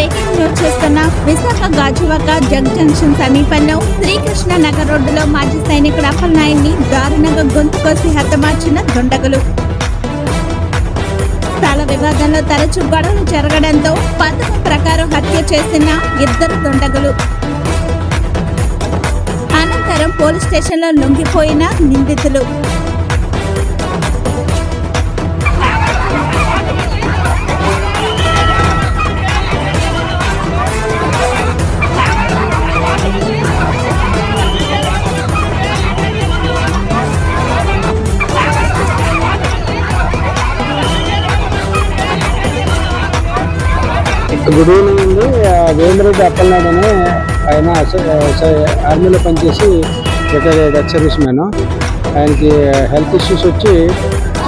చేస్తున్న Visakha Gajuwaka jug junction సమీపంలో శ్రీకృష్ణ నగర్ రోడ్డులో మాజీ సైనికుడు అప్పలనాయుడిని దారుణంగా గొంతు కోసి హతమార్చిన దుండగులు. స్థల వివాదంలో తరచూ గొడవలు జరగడంతో పథకం ప్రకారం హత్య చేసిన ఇద్దరు దుండగులు. అనంతరం పోలీస్ స్టేషన్లో లొంగిపోయిన నిందితులు. గుడ్ ఈవినింగ్ అండి. వేమిరెడ్డి అప్పలనాడు అని ఆయన ఆర్మీలో పనిచేసి రిటైర్ అయ్యాడు సర్వీస్ మ్యాన్. ఆయనకి హెల్త్ ఇష్యూస్ వచ్చి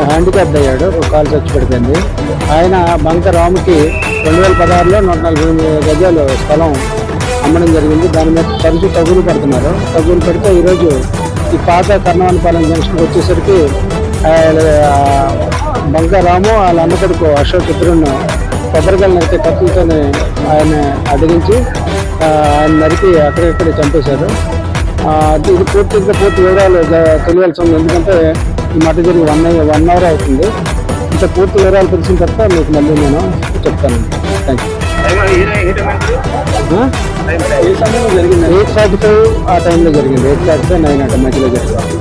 హ్యాండిక్యాప్ అయ్యాడు ఒక కాలు చచ్చి పడిపోయింది ఆయన బంక రాముకి రెండు వేల పదహారులో నూట నలభై ఎనిమిది గజాలు స్థలం అమ్మడం జరిగింది. దాని మీద తరచూ తగులు పడుతున్నారు. తగులు పెడితే ఈరోజు ఈ పాత కర్ణవానిపాలెం జంక్షన్కి వచ్చేసరికి బంక రాము వాళ్ళ అన్న కొడుకు అశోక్ ఇద్దరును కొబ్బరికాయలు నరికే కత్తులతోనే ఆయన అడిగించి ఆయన నరికి అక్కడెక్కడ చంపేశారు. ఇది పూర్తిగా పూర్తి వివరాలు తెలియాల్సి ఉంది ఎందుకంటే ఈ మట జరిగి వన్ వన్ అవర్ అవుతుంది. ఇంత పూర్తి వివరాలు తెలిసిన తర్వాత మీకు మళ్ళీ నేను చెప్తాను. Thank you eight forty five ఆ? టైంలో జరిగింది. ఎయిట్ ఫార్టీ ఫైవ్ నైన్ ఆ మధ్యలో జరిగింది.